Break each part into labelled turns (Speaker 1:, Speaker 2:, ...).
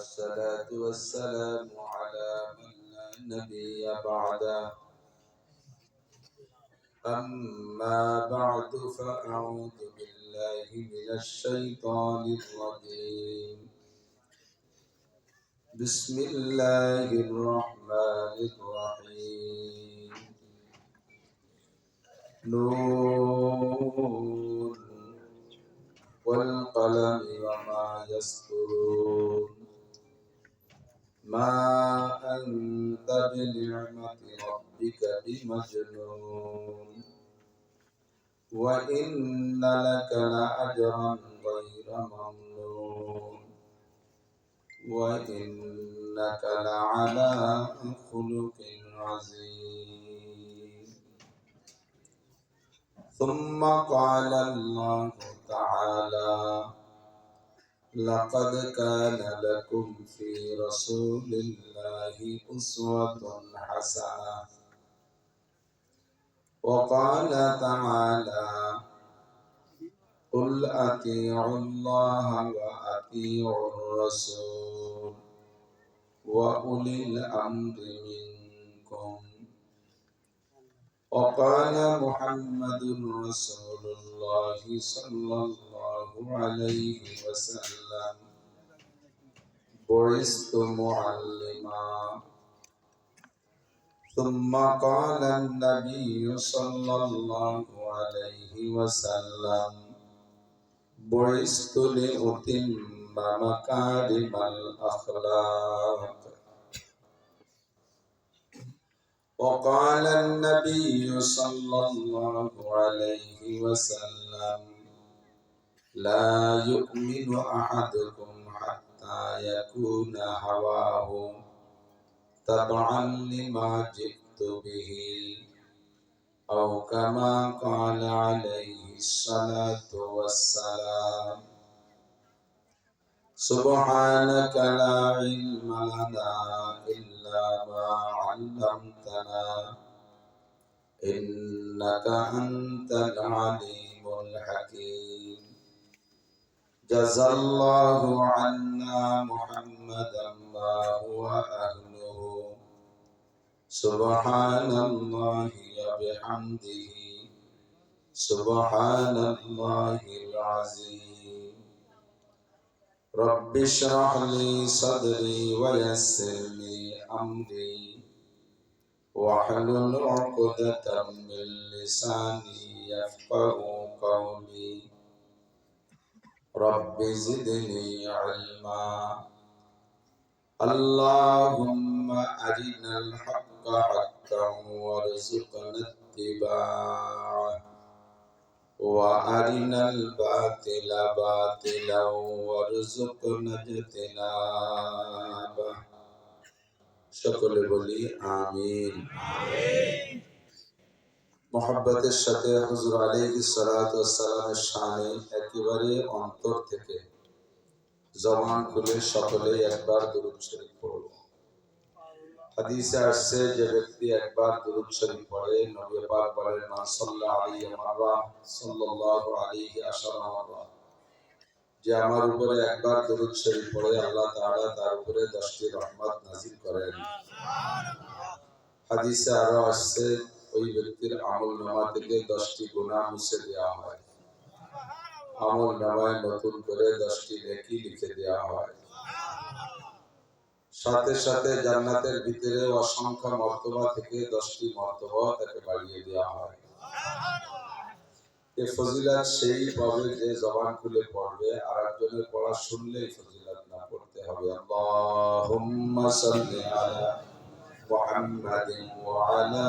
Speaker 1: والصلاة والسلام على من لا نبي بعده. أما بعد فأعوذ بالله من الشيطان الرجيم. بسم الله الرحمن الرحيم. نون والقلم وما يسطرون ما أنت بنعمة ربك بمجنون. وإن لك لأجرا غير ممنون. وإنك لعلى خلق عظيم. ثم قال الله تعالى لقد كان لكم في رسول الله أسوة حسنة. وقال تعالى قل أطيعوا الله وأطيعوا الرسول وأولي الأمر منكم. وقال محمد رسول الله صلى الله عليه وسلم بعثت معلما ثم قال النبي صلى الله عليه وسلم بعثت لأتم مكارم الأخلاق وقال النبي صلى الله عليه وسلم لا يؤمن أحدكم حتى يكون هواه تبعا لما جئت به أو كما قال عليه الصلاة والسلام. سبحانك لا علم لنا إلا ما علمتنا إنك أنت العليم الحكيم. جزى الله عنا محمدا ما هو أهله. سبحان الله وبحمده. سبحان الله العظيم. رب اشرح لي صدري ويسر لي أمري. واحلل عقدة من لساني يفقه قولي. رب زدني علما اللهم أرنا الحق حقا وارزقنا اتباعه وأرنا الباطل باطلا وارزقنا اجتنابه সকলে বলি আমিন মোহাব্বতের সাথে হুজুর আলী সালামের শানে একেবারে অন্তর থেকে জবান খুলে সকলে একবার দুরুদ শরীফ পড়ব হাদিসে আসছে যে ব্যক্তি একবার দুরুদ শরীফ পড়ে, নবী পাক বলেন, মান সাল্লাল্লাহু আলাইহি মাররা সাল্লাল্লাহু আলাইহি আশারা যে আমার উপরে একবার দুরুদ শরীফ পড়ে, আল্লাহ তাআলা তার উপরে 10টি রহমত নাযিল করেন। হাদিসে আরও আসছে ওই ব্যক্তির আমল নামা থেকে 10টি গুনাহ মুছে দেওয়া হয়। আমল নামায় নতুন করে দশটি নেকি লিখে দেওয়া হয়। সাথে সাথে জান্নাতের ভিতরে অসংখ্য মর্তবা থেকে দশটি মর্তবা তাকে বাড়িয়ে দেওয়া হয়। এ ফজিলাত সেই পাবে যে জবান খুলে পড়বে আর একজনের পড়া শুনলেই ফজিলাত না পড়তে হবে। আল্লাহুম্মা সাল্লি আলা মুহাম্মাদিন ওয়া আলা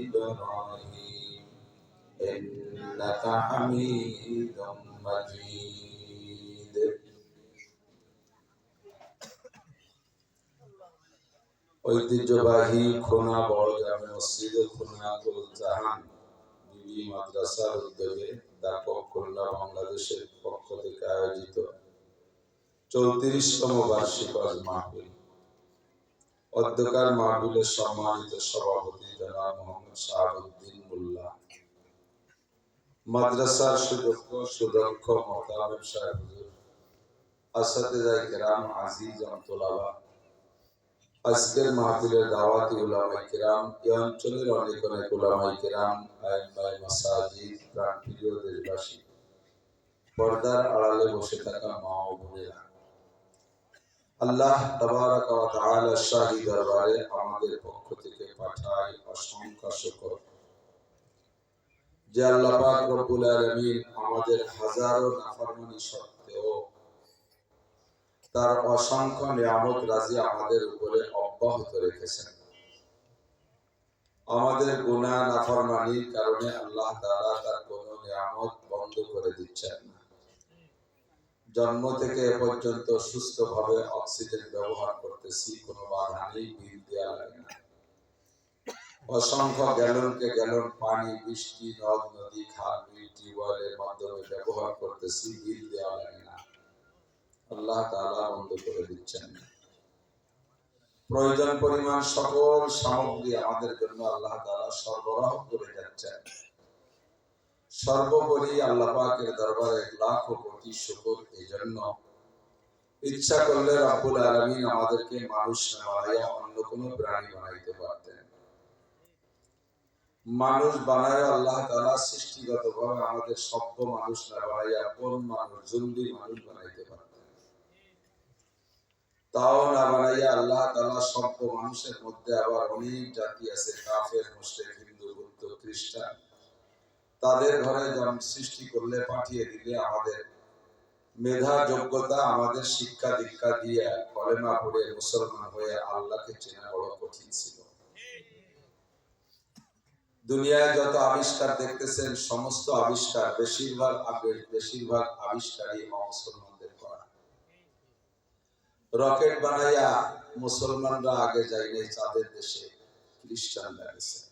Speaker 1: إبراهيم إنك حميد مجيد ঐতিহ্যবাহী খুনা বড়গ্রাম মসজিদ খুনা জাহান বিবি মাদ্রাসার উদ্যোগে ব্যাপক খুলনা বাংলাদেশের পক্ষ থেকে আয়োজিত চৌত্রিশতম বার্ষিক আজ মাহফিল। অধ্যকার মাহফিলের সম্মানিত সভাপতি জনাব মোহাম্মদ শাহাবুদ্দিন মোল্লা মাদ্রাসার সুযোগ্য সুদক্ষ মোতাবেক সাহেব আজকের মাহফিলের দাওয়াতি উলামাই কেরাম এই অঞ্চলের অনেক অনেক উলামাই কেরাম পর্দার আড়ালে বসে থাকা মা ও বোনেরা আল্লাহ শাহী দরবারে আমাদের পক্ষ থেকে পাঠায় অসংখ্য শুকর। যে আল্লাহ রব্বুল আলামিন আমাদের হাজারো নাফরমানি সত্ত্বেও তার অসংখ্য নিয়ামত রাজি আমাদের উপরে অব্যাহত রেখেছেন। আমাদের গুনাহ নাফরমানির কারণে আল্লাহ তাআলা তার কোন নিয়ামত বন্ধ করে দিচ্ছেন না। জন্ম থেকে এ পর্যন্ত সুস্থভাবে অক্সিজেন ব্যবহার করতেছি, কোনো বাধা নেই, বিল দেওয়া লাগে না। অসংখ্য গ্যালনকে গ্যালন পানি, বৃষ্টি, নদ, নদী, খাল বিল টিউবওয়েলের মাধ্যমে ব্যবহার করতেছি, বিল দেওয়া লাগে না। আল্লাহ তাআলা বন্ধ করে দিচ্ছেন। না প্রয়োজন পরিমাণ সকল সামগ্রী আমাদের জন্য আল্লাহ তাআলা সরবরাহ করে যাচ্ছেন। সর্বোপরি আল্লাহ পাকের দরবারে লাখ কোটি শুকর এই জন্য ইচ্ছা করলে রাব্বুল আলামিন আমাদেরকে মানুষ বানাইয়া অন্য কোনো প্রাণী বানাইতে পারতেন। মানুষ বানায় আল্লাহ তাআলা সৃষ্টিগতভাবে আমাদের সভ্য মানুষ না বানাইয়া কোন মানুষ জঙ্গি মানুষ বানাইতে পারতেন। তাও না বানাইয়া আল্লাহ তাআলা সভ্য মানুষের মধ্যে আবার অনেক জাতি আছে, কাফের, মুশরিক, হিন্দু, বৌদ্ধ, খ্রিস্টান। তাদের ঘরে জন্ম সৃষ্টি করলে, পাঠিয়ে দিলে আমাদের মেধা, যোগ্যতা, আমাদের শিক্ষা দীক্ষা দিয়ে কলেমা পড়ে মুসলমান হয়ে আল্লাহকে চেনা বড় কঠিন ছিল। দুনিয়ায় যত আবিষ্কার দেখতেছেন, সমস্ত আবিষ্কার বেশিরভাগ আবে- বেশিরভাগ আবিষ্কারই অমুসলমানদের করা। রকেট বানাইয়া মুসলমানরা আগে যায়নি, চাঁদের দেশে খ্রিস্টানরা গেছে।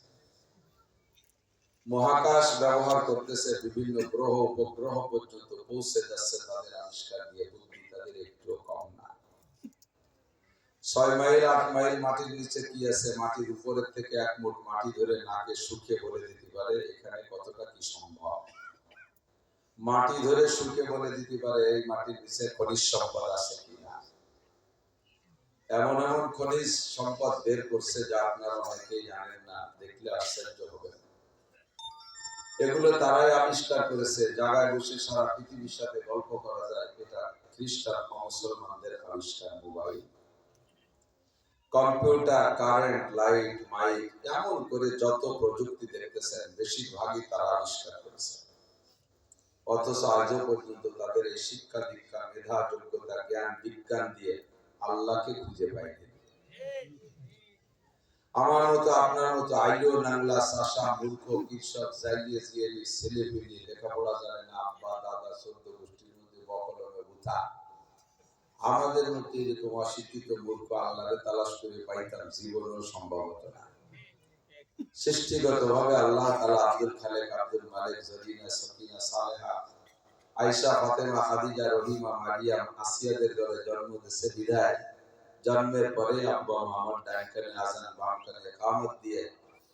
Speaker 1: মহাকাশ ব্যবহার করতেছে বিভিন্ন গ্রহ, উপগ্রহ পর্যন্ত পৌঁছে যাচ্ছে তাদের আবিষ্কার দিয়ে বুদ্ধি তাদের একটু কম না। ছয় মাইল, আট মাইল মাটির নিচে কি আছে? মাটির উপরের থেকে এক মুঠ মাটি ধরে নাকে শুকে বলে দিতে পারে, এখানে কতটা কি সম্ভব? মাটি ধরে শুকে বলে দিতে পারে, এই মাটির নিচে খনিজ সম্পদ আছে কিনা? এমন এমন খনিজ সম্পদ বের করছে যা আপনারা অনেকেই জানেন না, দেখলে আশ্চর্য হবেন। এগুলো তারাই আবিষ্কার করেছে। জায়গায় বসে সারা পৃথিবীর সাথে গল্প করা যায়। এটা খ্রিস্টান মুসলমানদের আবিষ্কার, mobile. Computer, current, light, mic, এমন করে যত প্রযুক্তি দেখতেছেন, বেশিরভাগই তারা আবিষ্কার করেছে। অথচ আজও পর্যন্ত তাদের এই শিক্ষা, দীক্ষা, মেধা, যোগ্যতা, জ্ঞান, বিজ্ঞান দিয়ে আল্লাহকে খুঁজে পায়নি। আমার মতো, আপনার মতো নাংলা সাশা মূর্খ কৃষক ছেলে লেখাপড়া জানে না, আব্বা, দাদা চোদ্দ গোষ্ঠীর মধ্যে বুথা আমাদের মধ্যে এরকম অশিক্ষিত মূর্খ আল্লাহরে তালাশ করে পাইতাম সম্ভব হতো না। সৃষ্টিগত ভাবে আল্লাহ তালা আব্দুল খালেক, আব্দুল মালিক, জরিনা সকিনা সালেহা ফাতেমা, খাদিজা, রহিমা, মারিয়াম, আসিয়াদের ঘরে জন্ম বিদায়। জন্মের পরে আব্বা মোহাম্মদ ডাইকানে আজান বামকানে একামত দিয়ে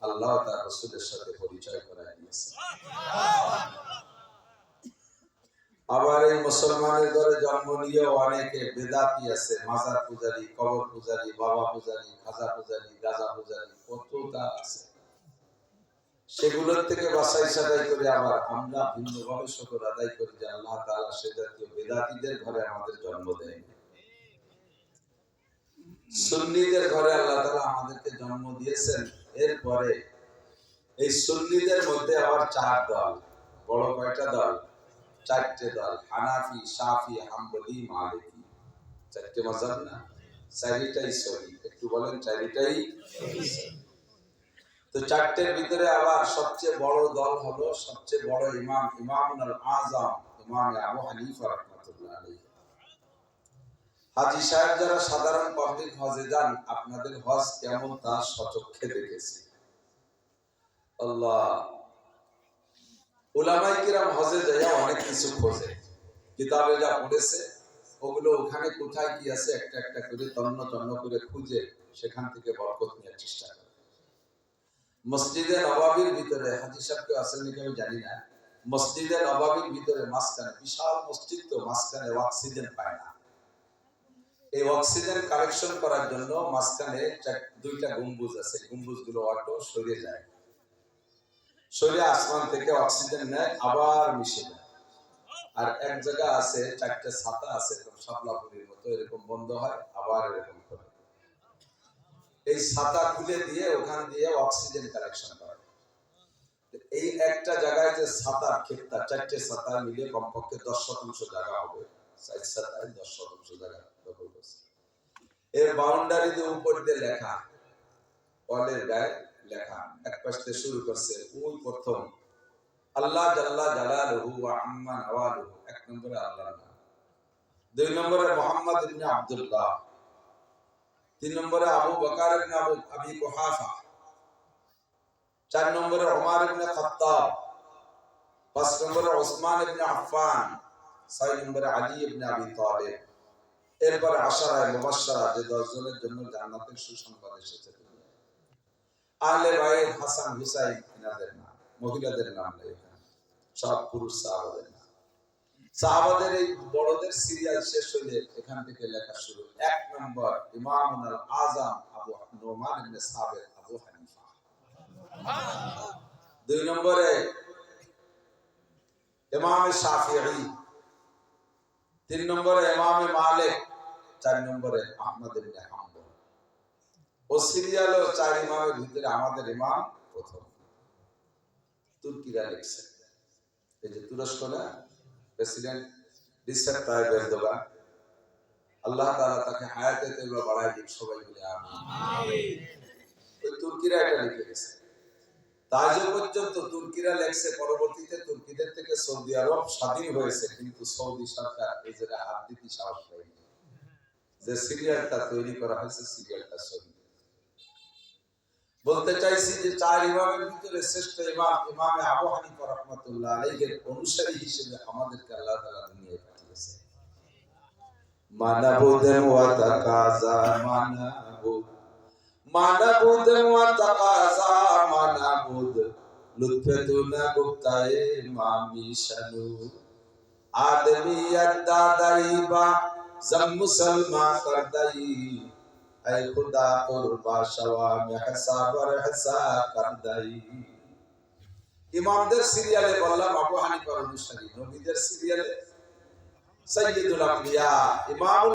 Speaker 1: আল্লাহ তার রসুলের সাথে পরিচয় করায় দিয়েছে। আবার এই মুসলমানের ঘরে জন্ম নিয়েও অনেকে বেদাতি আছে, মাজার পূজারি, কবর পূজারি, বাবা পূজারি, খাজা পূজারি গাজা পূজারি, কতটা আছে। সেগুলোর থেকে বাসাই সাদাই করে আবার আমরা ভিন্নভাবে শকর আদায় করি যে আল্লাহ তাআলা সে জাতীয় বেদাতিদের ঘরে আমাদের জন্ম দেয়নি। সুন্নিদের ঘরে আল্লাহ তাআলা আমাদেরকে জন্ম দিয়েছেন। এরপরে এই সুন্নিদের মধ্যে আবার চার দল, বড় কয়টা দল? চারটে দল, হানাফি সাফি হাম্বলি, মালিকি। চারটে মাজাব না? চারিটাই সহি। একটু বলেন, চারিটাই তো চারটের ভিতরে আবার সবচেয়ে বড় দল হলো সবচেয়ে বড় ইমাম ইমাম আজম, ইমাম আবু হানিফা রাহমাতুল্লাহ আলাইহি। হাজি সাহেব যারা সাধারণ পাবলিক হজে যান, আপনাদের হজ কেমন তা সচক্ষে দেখেছি। আল্লাহ। উলামাই কিরাম হজে যাইয়া অনেক কিছু খোঁজে। কিতাবে যা পড়েছে, ওগুলো ওখানে কোথায় কি আছে, একটা একটা করে তন্ন তন্ন করে খুঁজে সেখান থেকে বরকত নেওয়ার চেষ্টা করে। মসজিদে নবাবির ভিতরে, হাজি সাহেব কেউ আছেন নাকি আমি জানি না, মসজিদে নবাবির ভিতরে মাঝখানে, বিশাল মসজিদ তো মাঝখানে অক্সিজেন পায় না। এই অক্সিজেন কালেকশন করার জন্য মাঝখানে দুইটা গম্বুজ আছে। গম্বুজগুলো অটো সরে যায়। সরে আসমান থেকে অক্সিজেন নেয়, আবার মিশে আর এক জায়গা আছে, চারটে ছাতা আছে, এরকম শাপলাপুরির মতো, এরকম বন্ধ হয়, আবার এরকম করে। এই ছাতা খুলে দিয়ে ওখান দিয়ে অক্সিজেন কালেকশন করা। এই একটা জায়গায় যে ছাতার ক্ষেতটা, চারটে ছাতা মিলে কমপক্ষে দশ শতাংশ জায়গা হবে। ছাতায় দশ শতাংশ জায়গা। এর বাউন্ডারিতে উপর দিয়ে লেখা ওয়ালের গায়ে লেখা, এক পাশ শুরু করছে, ওই প্রথম। আল্লাহ জাল্লা জালালুহু ওয়া আম্মা নওয়ালুহু এক নম্বরে আল্লাহর নাম। দুই নম্বরে মোহাম্মদ ইবনে আব্দুল্লাহ। তিন নম্বরে আবু বকর ইবনে আবু, আবি কুহাফা। চার নম্বরে ওমর ইবনে খাত্তাব। পাঁচ নম্বরে ওসমান ইবনে আফফান। ছয় নম্বরে আলী ইবনে আবি তালিব। এরপরে আশারায় মুবাশশারা যে দশ জনের জন্য জান্নাতের সুসংবাদ এসেছে। আহলে বাইত হাসান হুসাইন এনাদের নাম, মহিলাদের নাম এখানে। সব পুরুষ সাহাবাদের নাম। সাহাবাদের এই বড়দের সিরিয়াল শেষ হইলে এখান থেকে লেখা শুরু। এক নম্বর ইমামুল আজম আবু নোমান ইবনে সাবিত আবু হানিফা। দুই নম্বরে, ইমাম শাফিঈ। তিন নম্বরে, ইমাম মালিক। চার নম্বরে ও চার ইমামের ভিতরে আমাদের ইমাম প্রথম। তুর্কিরা লিখছে। এই যে তুরস্ক না, প্রেসিডেন্ট এরদোগান। আল্লাহ তাকে হায়াতে সবাই মিলে তুর্কিরা এটা লিখে গেছে। তাজ পর্যন্ত তুর্কিরা লেখছে, পরবর্তীতে তুর্কিদের থেকে সৌদি আরব স্বাধীন হয়েছে, কিন্তু সৌদি সরকার জায়গায় হাত দিতে সাহস পায়নি। যে সিরিয়ালটা তৈরি করা হয়েছে সিরিয়ালটা সহি বলতে চাইছি যে চার ইমামের ভিতরে শ্রেষ্ঠ ইমাম, ইমামে আবু হানিফা রহমাতুল্লাহ আলাইহির অনুসারী হিসেবে আমাদেরকে আল্লাহ তাআলা দুনিয়ায় পাঠিয়েছে। মানাবুদেম ওয়া তাকাজা মানাবু মানাবুদেম ওয়া তাকাজা মানাবুদ লুৎফতুনা গুপ্তায়ে মামি শানু আদমিয়াত দাদাইবা সব মুসলমান কর দই اے خدا قربا شوا میں حساب اور حساب کر دئی ইমামদের সিরিয়ালে বললাম, আবু হানিফার অনুসারী, নবীদের সিরিয়ালে। সৈয়দুল আম্বিয়া ইমাম